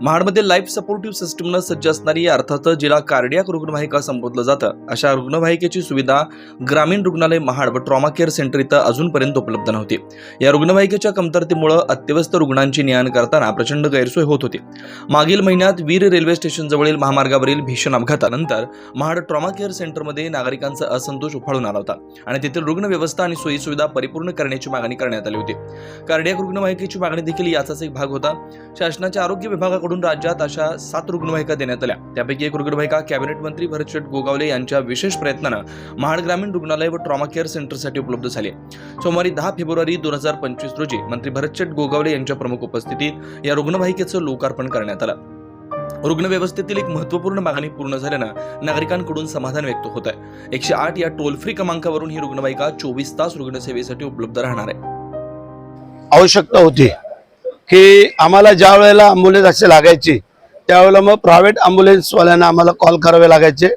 महाडमध्ये life supportive सिस्टमनं सज्ज असणारी अर्थातच जिला कार्डियाक रुग्णवाहिका संबोधलं जातं. अशा रुग्णवाहिकेची सुविधा ग्रामीण रुग्णालय महाड व ट्रॉमा केअर सेंटर इथं अजूनपर्यंत उपलब्ध नव्हती. या रुग्णवाहिकेच्या कमतरतेमुळे अत्यवस्थ रुग्णांची नियाण करताना प्रचंड गैरसोय होत होती. मागील महिन्यात वीर रेल्वे स्टेशन जवळील महामार्गावरील भीषण अपघातानंतर महाड ट्रॉमा केअर सेंटरमध्ये नागरिकांचा असंतोष उफाळून आला होता आणि तेथील रुग्ण व्यवस्था आणि सोयी सुविधा परिपूर्ण करण्याची मागणी करण्यात आली होती. कार्डियाक रुग्णवाहिकेची मागणी देखील याचाच एक भाग होता. शासनाच्या आरोग्य विभाग विभागाकडून राज्यात अशा सात रुग्णवाहिका देण्यात आल्या. त्यापैकी एक रुग्णवाहिका कॅबिनेट मंत्री भरतशेठ गोगावले यांच्या विशेष प्रयत्नानं महाड ग्रामीण रुग्णालय व ट्रॉमा केअर सेंटरसाठी उपलब्ध झाली सोमवारी दहा फेब्रुवारी दोन हजार पंचवीस रोजी मंत्री भरतशेठ गोगावले यांच्या प्रमुख उपस्थितीत या रुग्णवाहिकेचं लोकार्पण करण्यात आलं. रुग्ण व्यवस्थेतील एक महत्त्वपूर्ण मागणी पूर्ण झाल्यानं नागरिकांकडून समाधान व्यक्त होत आहे. एकशे आठ या टोल फ्री क्रमांकावरून ही रुग्णवाहिका चोवीस तास रुग्णसेवेसाठी उपलब्ध राहणार आहे. आवश्यकता होती. की आम्हाला ज्या वेळेला ॲम्ब्युलन्स असे लागायची त्यावेळेला मग प्रायव्हेट ॲम्ब्युलन्सवाल्यांना आम्हाला कॉल करावे लागायचे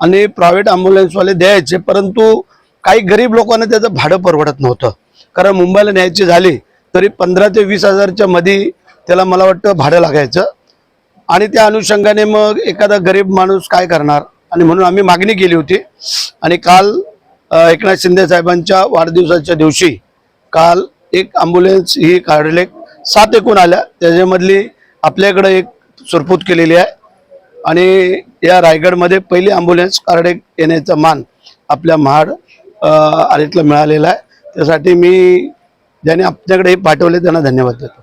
आणि प्रायव्हेट ॲम्ब्युलन्सवाले द्यायचे. परंतु काही गरीब लोकांना त्याचं भाडं परवडत नव्हतं. कारण मुंबईला न्यायची झाली तरी पंधरा ते वीस हजारच्या मध्ये त्याला मला वाटतं भाडं लागायचं. आणि त्या अनुषंगाने मग एखादा गरीब माणूस काय करणार? आणि म्हणून आम्ही मागणी केली होती. आणि काल एकनाथ शिंदे साहेबांच्या वाढदिवसाच्या दिवशी काल एक ॲम्ब्युलन्स ही काढले. सात एकूण आल्या. त्याच्यामधली आपल्याकडे एक सुरपूत केलेली आहे. आणि या रायगडमध्ये पहिली ॲम्ब्युलन्स कार्डे येण्याचा मान आपल्या महाड आरेतला मिळालेला आहे. त्यासाठी मी ज्याने आपल्याकडे पाठवले त्यांना धन्यवाद देतो.